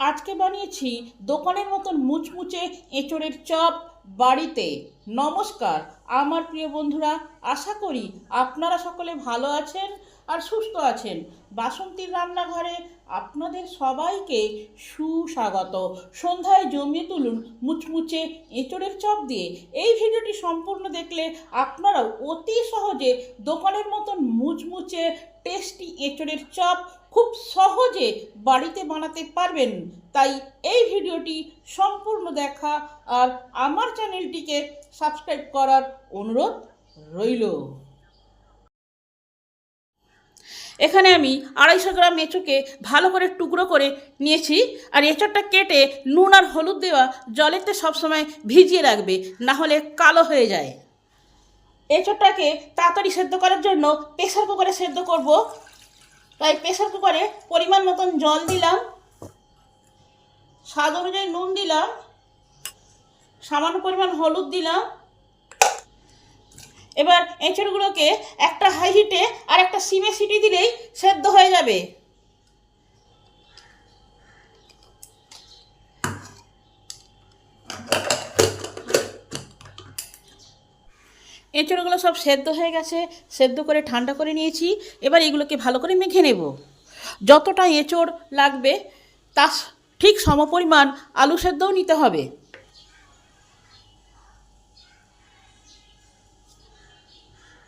আজকে বানিয়েছি দোকানের মতন মুচমুচে এঁচড়ের চপ বাড়িতে। নমস্কার, আমার প্রিয় বন্ধুরা, আশা করি আপনারা সকলে ভালো আছেন। আর সুস্থ আছেন। বাসন্তীর রান্নাঘরে আপনাদের সবাইকে সুস্বাগত। সন্ধ্যায় জমিয়ে তুলুন মুচমুচে এঁচড়ের চপ দিয়ে। এই ভিডিওটি সম্পূর্ণ দেখলে আপনারাও অতি সহজে দোকানের মতন মুচমুচে টেস্টি এঁচড়ের চপ খুব সহজে বাড়িতে বানাতে পারবেন। তাই এই ভিডিওটি সম্পূর্ণ দেখা আর আমার চ্যানেলটিকে সাবস্ক্রাইব করার অনুরোধ রইল। এখানে আমি আড়াইশো গ্রাম এঁচোকে ভালো করে টুকরো করে নিয়েছি। আর এঁচোড়টা কেটে নুন আর হলুদ দেওয়া জলেতে সবসময় ভিজিয়ে রাখবে, না হলে কালো হয়ে যায়। এঁচোড়টাকে তাড়াতাড়ি সেদ্ধ করার জন্য প্রেসার কুকারে সেদ্ধ করব। তাই প্রেসার কুকারে পরিমাণ মতন জল দিলাম। স্বাদ অনুযায়ী নুন দিলাম। সামান্য পরিমাণ হলুদ দিলাম। এবার এঁচড়গুলোকে একটা হাই হিটে আর একটা সিমে সিটি দিলেই সেদ্ধ হয়ে যাবে। এঁচড়গুলো সব সেদ্ধ হয়ে গেছে, সেদ্ধ করে ঠান্ডা করে নিয়েছি। এবার এগুলোকে ভালো করে মেখে নেব। যতটা এঁচড় লাগবে, তার ঠিক সমপরিমাণ আলু সেদ্ধও নিতে হবে।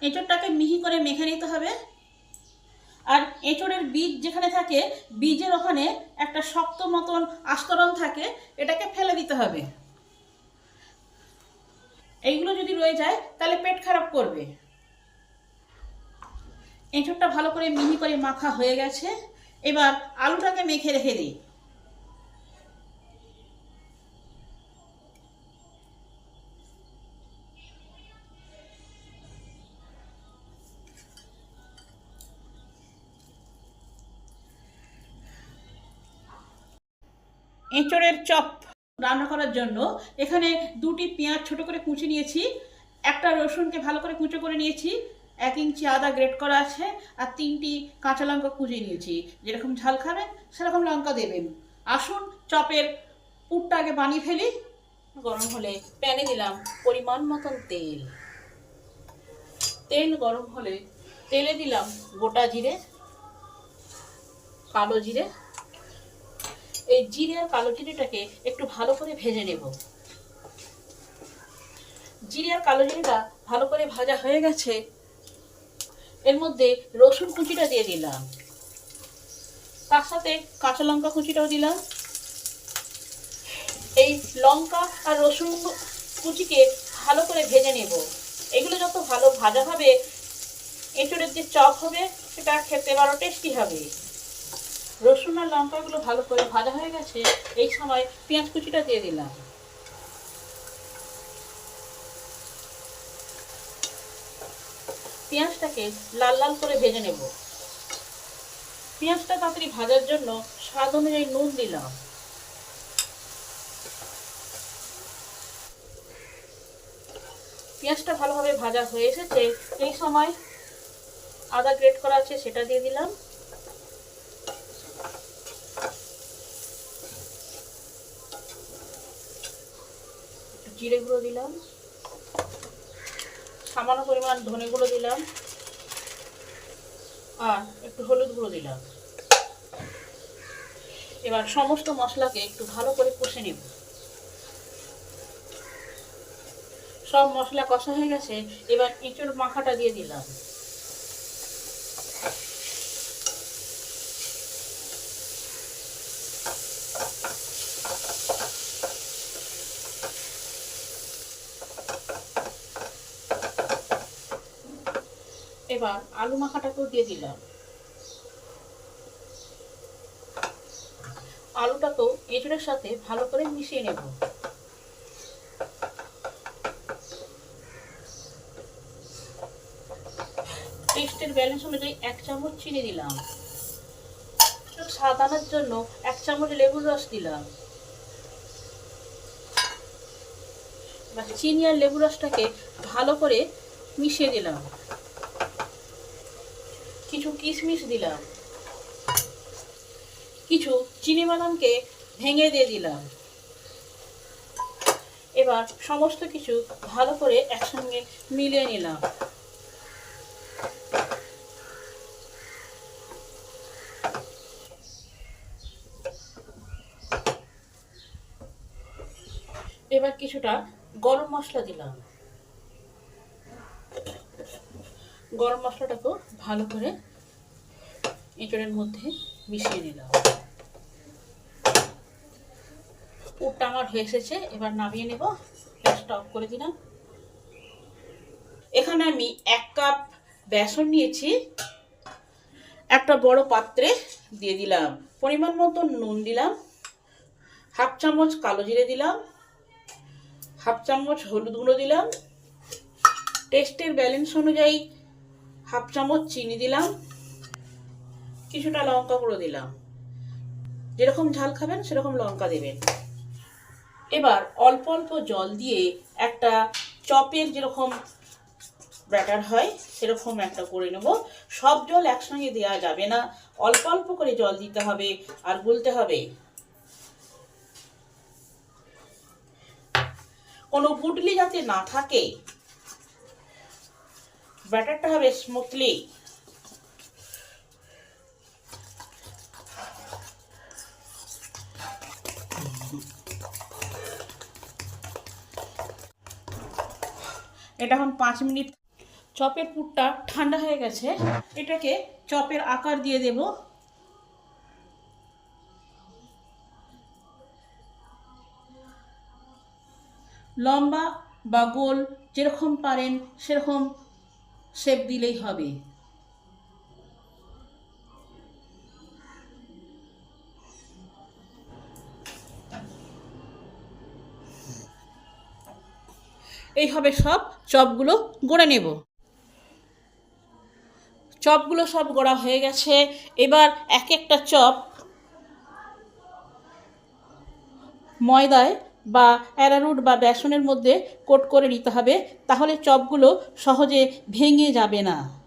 এঁচড়টাকে মিহি করে মেখে নিতে হবে। আর এঁচড়ের বীজ যেখানে থাকে, বীজের ওখানে একটা শক্ত মতন আস্তরণ থাকে, এটাকে ফেলে দিতে হবে। এইগুলো যদি রয়ে যায়, তাহলে পেট খারাপ করবে। এঁচড়টা ভালো করে মিহি করে মাখা হয়ে গেছে। এবার আলুটাকে মেখে রেখে দিই। এঁচড়ের চপ রান্না করার জন্য এখানে দুটি পেঁয়াজ ছোট করে কুচি নিয়েছি, একটা রসুনকে ভালো করে কুচো করে নিয়েছি, এক ইঞ্চি আদা গ্রেট করা আছে আর তিনটি কাঁচা লঙ্কা কুচিয়ে নিয়েছি। যেরকম ঝাল খাবেন, সেরকম লঙ্কা দেবেন। আসুন চপের পুরটা আগে বানিয়ে ফেলি। গরম হলে প্যানে দিলাম পরিমাণ মতন তেল। তেল গরম হলে তেলে দিলাম গোটা জিরে, কালো জিরে এই জিরে আর কালো জিরেটাকে একটু ভালো করে ভেজে নেব। জিরে আর কালো জিরেটা ভালো করে ভাজা হয়ে গেছে। এর মধ্যে রসুন কুচিটা দিয়ে দিলাম। তার সাথে কাঁচা লঙ্কা কুচিটাও দিলাম। এই লঙ্কা আর রসুন কুচিকে ভালো করে ভেজে নেব। এগুলো যত ভালো ভাজা হবে, এঁচড়ের যে চপ হবে, সেটা খেতে আরও টেস্টি হবে। রসুন আর লঙ্কাগুলো ভালো করে ভাজা হয়ে গেছে, এই সময় পেঁয়াজ কুচিটা দিয়ে দিলাম। পেঁয়াজটাকে লাল লাল করে ভেজে নেব। পেঁয়াজটা তাড়াতাড়ি ভাজার জন্য স্বাদ অনুযায়ী নুন দিলাম। পেঁয়াজটা ভালোভাবে ভাজা হয়ে এসেছে, এই সময় আদা গ্রেট করা আছে সেটা দিয়ে দিলাম। জিরে গুঁড়ো দিলাম। সামান্য পরিমাণ ধনে গুঁড়ো দিলাম। আর একটু হলুদ গুঁড়ো দিলাম। এবার সমস্ত মশলাকে একটু ভালো করে কষে নেব। সব মশলা কষা হয়ে গেছে, এবার এঁচড় মাখাটা দিয়ে দিলাম। এবার আলু মাখাটাকেও দিয়ে দিলাম। আলুটাকেও এঁচড়ের সাথে ভালো করে মিশিয়ে নেব। টেস্টের ব্যালেন্স অনুযায়ী এক চামচ চিনি দিলাম। স্বাদ আনার জন্য এক চামচ লেবুর রস দিলাম। চিনি আর লেবু রসটাকে ভালো করে মিশিয়ে দিলাম। কিছু কিশমিশ দিলাম। কিছু চিনি বাদামকে ভেঙে দিয়ে দিলাম। এবার সমস্ত কিছু ভালো করে একসঙ্গে মিলিয়ে নিলাম। এবার কিছুটা গরম মশলা দিলাম। গরম মশলাটাকেও ভালো করে এঁচড়ের মধ্যে মিশিয়ে নিলাম। পুরটা আমার হয়ে এসেছে, এবার নামিয়ে নেব। গ্যাসটা অফ করে দিলাম। এখানে আমি এক কাপ বেসন নিয়েছি, একটা বড় পাত্রে দিয়ে দিলাম। পরিমাণ মতো নুন দিলাম, হাফ চামচ কালো জিরে দিলাম, হাফ চামচ হলুদ গুঁড়ো দিলাম। টেস্টের ব্যালেন্স অনুযায়ী হাফ চামচ চিনি দিলাম, কিছুটা লঙ্কা গুঁড়ো দিলাম। যেরকম ঝাল খাবেন, সেরকম লঙ্কা দেবেন। এবার অল্প অল্প জল দিয়ে একটা চপের যেরকম ব্যাটার হয়, সেরকম একটা করে নেব। সব জল একসঙ্গে দেওয়া যাবে না। অল্প অল্প করে জল দিতে হবে আর গুলতে হবে। কোনো গুটলি যাতে না থাকে ব্যাটারটা হবে স্মুথলি এটা এখন পাঁচ মিনিট। চপের পুরটা ঠান্ডা হয়ে গেছে। এটাকে চপের আকার দিয়ে দেব। লম্বা বা গোল যেরকম পারেন, সেরকম শেপ দিলেই হবে। এইভাবে সব, চপগুলো গড়ে নেব। চপগুলো সব গড়া হয়ে গেছে। এবার এক একটা চপ ময়দায় বা অ্যারারুট বা বেসনের মধ্যে কোট করে নিতে হবে, তাহলে চপগুলো সহজে ভেঙে যাবে না।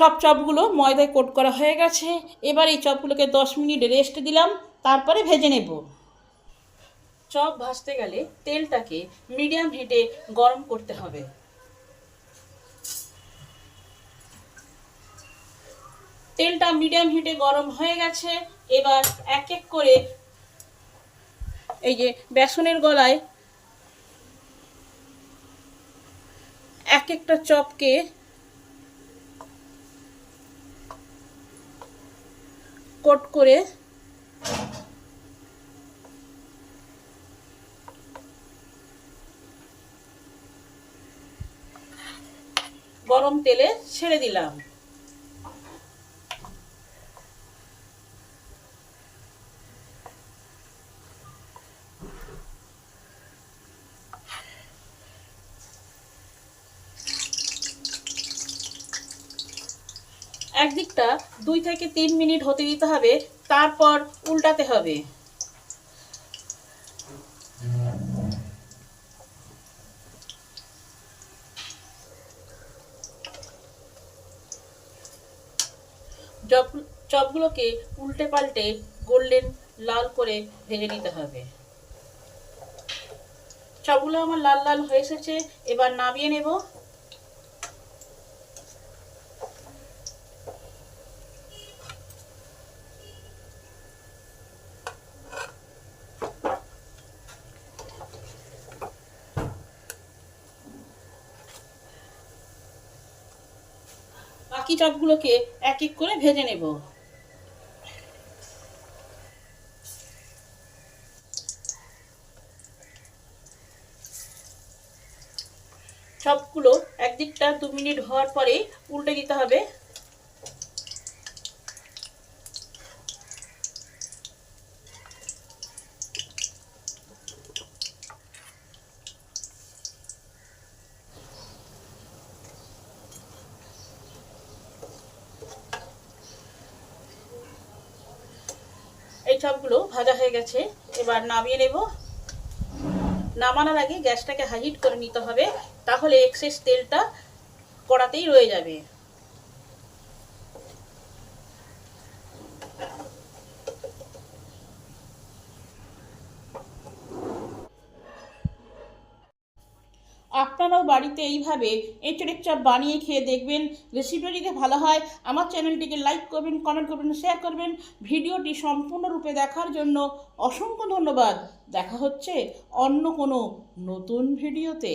সব চপগুলো ময়দায় কোট করা হয়ে গেছে। এবার এই চপগুলোকে দশ মিনিট রেস্ট দিলাম, তারপরে ভেজে নেব। চপ ভাজতে গেলে তেলটাকে মিডিয়াম হিটে গরম করতে হবে। তেলটা মিডিয়াম হিটে গরম হয়ে গেছে। এবার এক এক করে এই যে বেসনের গলায় এক একটা চপকে কোট করে গরম তেলে ছেড়ে দিলাম। একদিকটা দুই থেকে তিন মিনিট হতে দিতে হবে, তারপর উল্টাতে হবে। চপ- চপগুলোকে উল্টে পাল্টে গোল্ডেন লাল করে ভেজে নিতে হবে। চপগুলো আমার লাল লাল হয়ে এসেছে, এবার নামিয়ে নেব। বাকি চপগুলোকে এক এক করে ভেজে নেব। চপগুলো একদিকটা দু মিনিট হওয়ার পরে উল্টে দিতে হবে। চপগুলো ভাজা হয়ে গেছে। এবার নামিয়ে নেব। নামানোর আগে গ্যাসটাকে হাইট করে নিতে হবে, তাহলে এক্সেস তেলটা কড়াতেই রয়ে যাবে। আপনারাও বাড়িতে এইভাবে এঁচড়ের চপ বানিয়ে খেয়ে দেখবেন। রেসিপিটা যদি ভালো হয়, আমার চ্যানেলটিকে লাইক করবেন কমেন্ট করবেন শেয়ার করবেন। ভিডিওটি সম্পূর্ণরূপে দেখার জন্য অসংখ্য ধন্যবাদ। দেখা হচ্ছে অন্য কোনো নতুন ভিডিওতে।